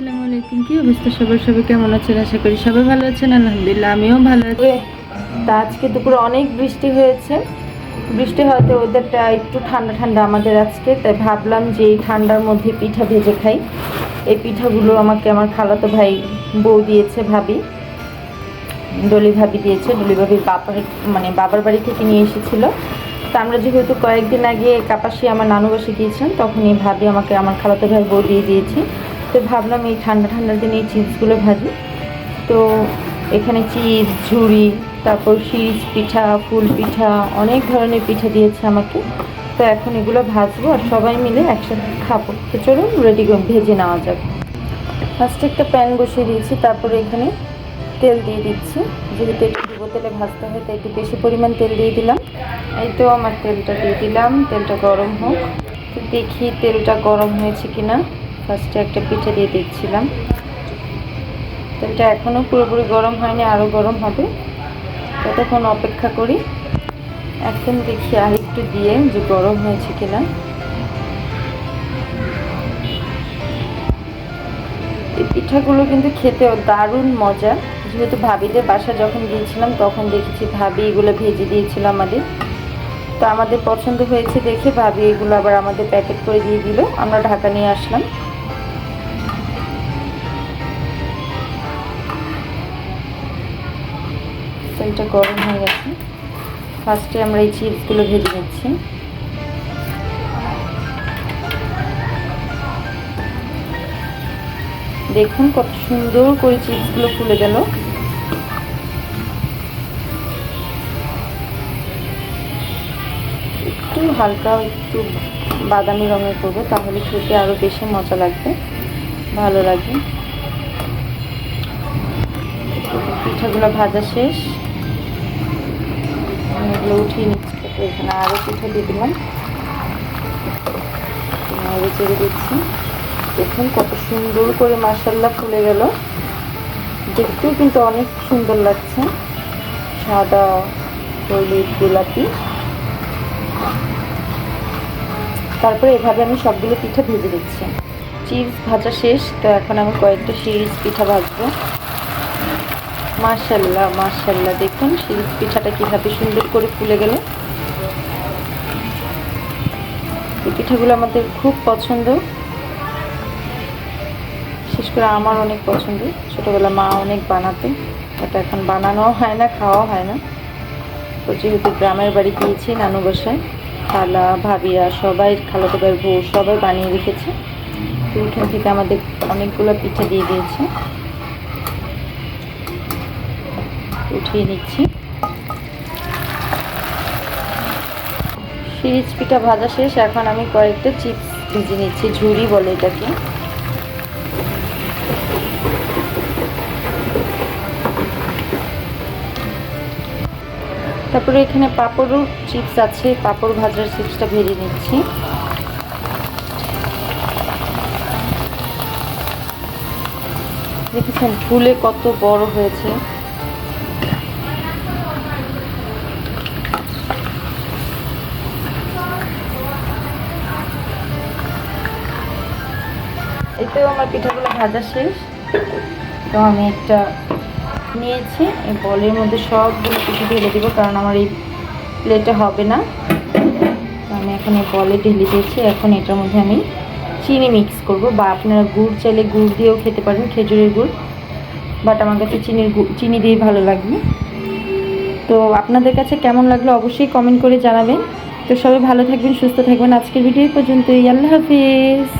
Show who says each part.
Speaker 1: আসসালামু আলাইকুম, কি অবস্থা সবার? সবাই কেমন আছেন? আশা করি সবাই ভালো আছেন, আলহামদুলিল্লাহ, আমিও ভালো আছি। তা আজকে দুপুরে অনেক বৃষ্টি হয়েছে। বৃষ্টি হওয়াতে ওদেরটা একটু ঠান্ডা ঠান্ডা আমাদের আজকে, তাই ভাবলাম যে এই ঠান্ডার মধ্যে পিঠা ভেজে খাই। এই পিঠাগুলো আমাকে আমার খালাতো ভাই বউ দিয়েছে ভাবি। ডলি ভাবি দিয়েছে, ডলি ভাবির বাবার মানে বাবার বাড়ি থেকে নিয়ে এসেছিল। তো আমরা যেহেতু কয়েকদিন আগে কাপাসি আমার নানু বাসে গিয়েছিলাম, তখনই ভাবি আমাকে আমার খালাতো ভাই বউ দিয়ে দিয়েছে। ভাবলাম এই ঠান্ডা ঠান্ডার দিনে এই চিপসগুলো ভাজি। তো এখানে চিজ ঝুড়ি, তারপর শিস পিঠা, ফুল পিঠা, অনেক ধরনের পিঠা দিয়েছে আমাকে। তো এখন এগুলো ভাজবো আর সবাই মিলে একসাথে খাব। তো চলুন রেডি ভেজে নেওয়া যাক। ফার্স্টে একটা প্যান বসিয়ে দিয়েছি, তারপরে এখানে তেল দিয়ে দিচ্ছি। যেহেতু একটু ডুবো তেলে ভাজতে হয়, তাই একটু বেশি পরিমাণ তেল দিয়ে দিলাম। এই তো আমার তেলটা দিয়ে দিলাম, তেলটা গরম হোক। তো দেখি তেলটা গরম হয়েছে কিনা। ফার্স্টে একটা পিঠে দিয়ে দিচ্ছিলাম। তেলটা এখনও পুরোপুরি গরম হয়নি আরও গরম হবে। ততক্ষণ অপেক্ষা করি। এখন দেখি আর একটু দিয়ে যে গরম হয়েছে কিনা। এই পিঠাগুলো কিন্তু খেতেও দারুণ মজা। যেহেতু ভাবিদের বাসা যখন গিয়েছিলাম, তখন দেখেছি ভাবি এগুলো ভেজে দিয়েছিল আমাদের। তো আমাদের পছন্দ হয়েছে দেখে ভাবি এগুলো আবার আমাদের প্যাকেট করে দিয়ে দিল। আমরা ঢাকা নিয়ে আসলাম। তেলটা গরম হয়ে গেছে। ফার্স্টে আমরা এই চিপসগুলো ভেজে নিচ্ছি। দেখুন কত সুন্দর করে চিপসগুলো ফুলে গেল। একটু হালকা একটু বাদামি রঙের করব, তাহলে খেতে আরও বেশি মজা লাগবে। ভালো লাগবে। পিঠাগুলো ভাজা শেষ। আমি এগুলো উঠিয়ে নিচ্ছি। এখানে আরও পিঠা দিয়ে দিলাম। আরও চেড়ে দিচ্ছি। দেখুন কত সুন্দর করে মাসাল্লা ফুলে গেল। দেখতেও কিন্তু অনেক সুন্দর লাগছে। সাদা, হলুদ, গোলাপি। তারপরে এভাবে আমি সবগুলো পিঠা ভেজে দিচ্ছি। চিজ ভাজা শেষ, তো এখন আমি কয়েকটা সিরিজ পিঠা ভাজবো। মার্শাল্লাহ মার্শাল্লাহ দেখুন সিরিজ পিঠাটা কীভাবে সুন্দর করে ফুলে গেল। এই পিঠাগুলো আমাদের খুব পছন্দ। বিশেষ করে আমার অনেক পছন্দ। ছোটোবেলা মা অনেক বানাতে। এটা এখন বানানোও হয় না খাওয়া হয় না। তো যেহেতু গ্রামের বাড়ি গিয়েছি, নানু বাসায়, খালা, ভাবিরা সবাই, খালাতো ভাইয়ের বউ সবাই বানিয়ে রেখেছে। তো উঠোন থেকে আমাদের অনেকগুলো পিঠা দিয়ে দিয়েছে। উঠিয়ে নিচ্ছি। সিরিজ পিঠা ভাজা শেষ, এখন আমি কয়েকটা চিপস ভেজে নিচ্ছি ঝুড়ি বলে এটাকে। তারপরে এখানে পাঁপড়ও চিপস আছে, পাঁপড় ভাজার চিপসটা ভেজে নিচ্ছি। দেখেছেন, ফুলে কত বড় হয়েছে। এতেও আমার পিঠাগুলো ভাজা শেষ। তো আমি একটা নিয়েছি, এই বলের মধ্যে সবগুলো পিঠে ঢেলে দিব, কারণ আমার এই প্লেটে হবে না। তো আমি এখন এই বলে ঢেলে দিয়েছি, এখন এটার মধ্যে আমি চিনি মিক্স করব, বা আপনারা গুড় চাইলে গুড় দিয়েও খেতে পারেন, খেজুরের গুড় বাট আমার কাছে চিনির চিনি দিয়েই ভালো লাগবে। তো আপনাদের কাছে কেমন লাগল অবশ্যই কমেন্ট করে জানাবেন। তো সবাই ভালো থাকবেন, সুস্থ থাকবেন, আজকের ভিডিও পর্যন্তই, আল্লাহ হাফিজ।